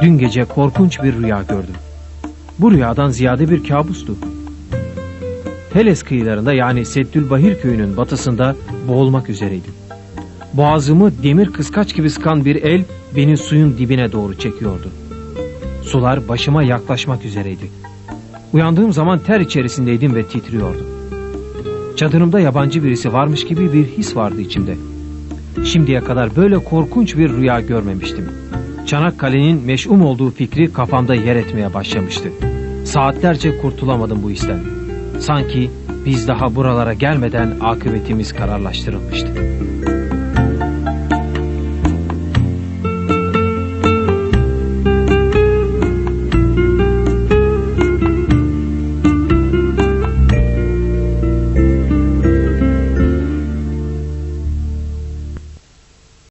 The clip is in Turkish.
Dün gece korkunç bir rüya gördüm. Bu rüyadan ziyade bir kabustu. Heles kıyılarında yani Seddülbahir köyünün batısında boğulmak üzereydim. Boğazımı demir kıskaç gibi sıkan bir el beni suyun dibine doğru çekiyordu. Sular başıma yaklaşmak üzereydi. Uyandığım zaman ter içerisindeydim ve titriyordum. Çadırımda yabancı birisi varmış gibi bir his vardı içimde. Şimdiye kadar böyle korkunç bir rüya görmemiştim. Çanakkale'nin meş'um olduğu fikri kafamda yer etmeye başlamıştı. Saatlerce kurtulamadım bu histen. Sanki biz daha buralara gelmeden akıbetimiz kararlaştırılmıştı.